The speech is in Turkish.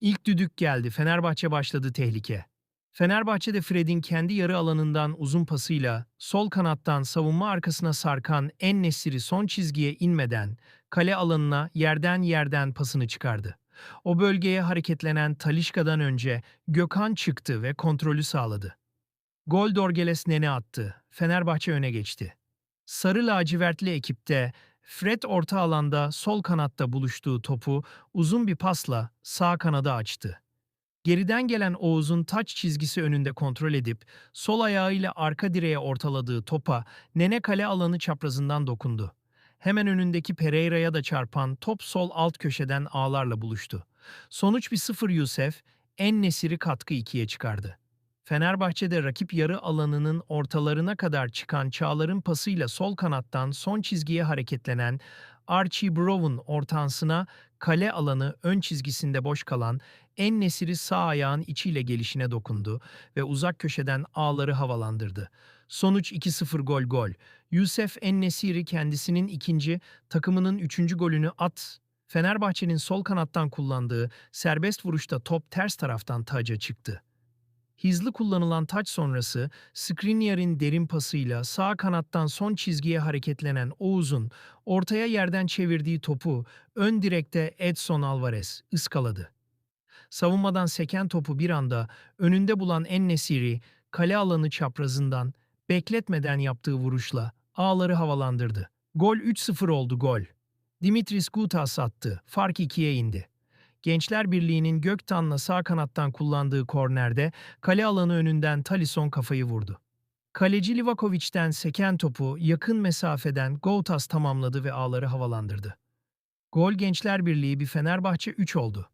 İlk düdük geldi. Fenerbahçe başladı tehlike. Fenerbahçe'de Fred'in kendi yarı alanından uzun pasıyla sol kanattan savunma arkasına sarkan En Nesiri son çizgiye inmeden kale alanına yerden yerden pasını çıkardı. O bölgeye hareketlenen Talişka'dan önce Gökhan çıktı ve kontrolü sağladı. Gol Dorgeles Nene attı. Fenerbahçe öne geçti. Sarı lacivertli ekipte Fred orta alanda sol kanatta buluştuğu topu uzun bir pasla sağ kanada açtı. Geriden gelen Oğuz'un taç çizgisi önünde kontrol edip sol ayağıyla arka direğe ortaladığı topa Nene kale alanı çaprazından dokundu. Hemen önündeki Pereira'ya da çarpan top sol alt köşeden ağlarla buluştu. Sonuç bir sıfır Yusef, en nesiri katkı ikiye çıkardı. Fenerbahçe'de rakip yarı alanının ortalarına kadar çıkan Çağlar'ın pasıyla sol kanattan son çizgiye hareketlenen Archie Brown ortansına kale alanı ön çizgisinde boş kalan en nesiri sağ ayağın içiyle gelişine dokundu ve uzak köşeden ağları havalandırdı. Sonuç 2-0 gol gol. Yusuf En-Nesiri kendisinin ikinci, takımının üçüncü golünü at. Fenerbahçe'nin sol kanattan kullandığı serbest vuruşta top ters taraftan taca çıktı. Hızlı kullanılan taç sonrası Skriniar'in derin pasıyla sağ kanattan son çizgiye hareketlenen Oğuz'un ortaya yerden çevirdiği topu ön direkte Edson Alvarez ıskaladı. Savunmadan seken topu bir anda önünde bulan En-Nesiri kale alanı çaprazından bekletmeden yaptığı vuruşla ağları havalandırdı. Gol 3-0 oldu gol. Dimitris Gutas attı. Fark 2'ye indi. Gençler Birliği'nin Göktan'la sağ kanattan kullandığı kornerde kale alanı önünden Talisson kafayı vurdu. Kaleci Livakovic'den seken topu yakın mesafeden Goutas tamamladı ve ağları havalandırdı. Gol Gençler Birliği bir Fenerbahçe 3 oldu.